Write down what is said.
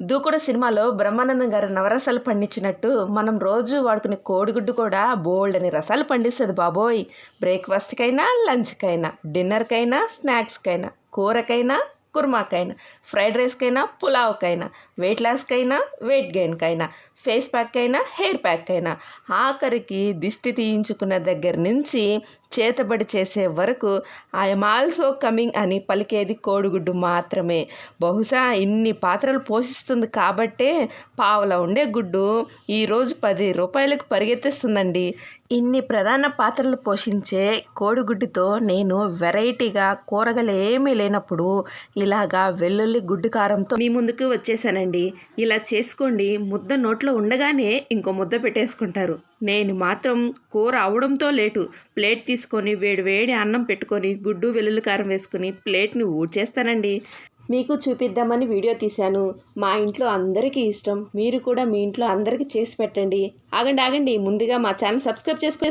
దూకుడు సినిమాలో బ్రహ్మానందం గారు నవరసాలు పండించినట్టు మనం రోజు వాడుకునే కోడిగుడ్డు కూడా బోల్డ్ అని రసాలు పండిస్తుంది బాబోయ్. బ్రేక్ఫాస్ట్కైనా లంచ్కైనా డిన్నర్కైనా స్నాక్స్కైనా కూరకైనా కుర్మాకైనా ఫ్రైడ్ రైస్కైనా పులావ్కైనా వెయిట్ లాస్కైనా వెయిట్ గెయిన్కైనా ఫేస్ ప్యాక్ అయినా హెయిర్ ప్యాక్ అయినా ఆఖరికి దిష్టి తీయించుకున్న దగ్గర నుంచి చేతబడి చేసే వరకు ఐఎమ్ ఆల్సో కమింగ్ అని పలికేది కోడిగుడ్డు మాత్రమే. బహుశా ఇన్ని పాత్రలు పోషిస్తుంది కాబట్టే పావల ఉండే గుడ్డు ఈరోజు పది రూపాయలకు పరిగెత్తిస్తుందండి. ఇన్ని ప్రధాన పాత్రలు పోషించే కోడిగుడ్డుతో నేను వెరైటీగా కూరగాయలు ఏమీ లేనప్పుడు ఇలాగా వెల్లుల్లి గుడ్డు కారంతో మీ ముందుకు వచ్చేసానండి. ఇలా చేసుకోండి. ముద్ద నోట్లో ఉండగానే ఇంకో ముద్ద పెట్టేసుకుంటారు. నేను మాత్రం కూర అవడంతో లేటు ప్లేట్ తీసుకొని వేడి వేడి అన్నం పెట్టుకొని గుడ్డు వెల్లుల్లి కారం వేసుకొని ప్లేట్ని ఊడ్చేస్తానండి. మీకు చూపిద్దామని వీడియో తీశాను. మా ఇంట్లో అందరికీ ఇష్టం. మీరు కూడా మీ ఇంట్లో అందరికీ చేసి పెట్టండి. ఆగండి ఆగండి. ముందుగా మా ఛానల్ సబ్స్క్రైబ్ చేసుకుని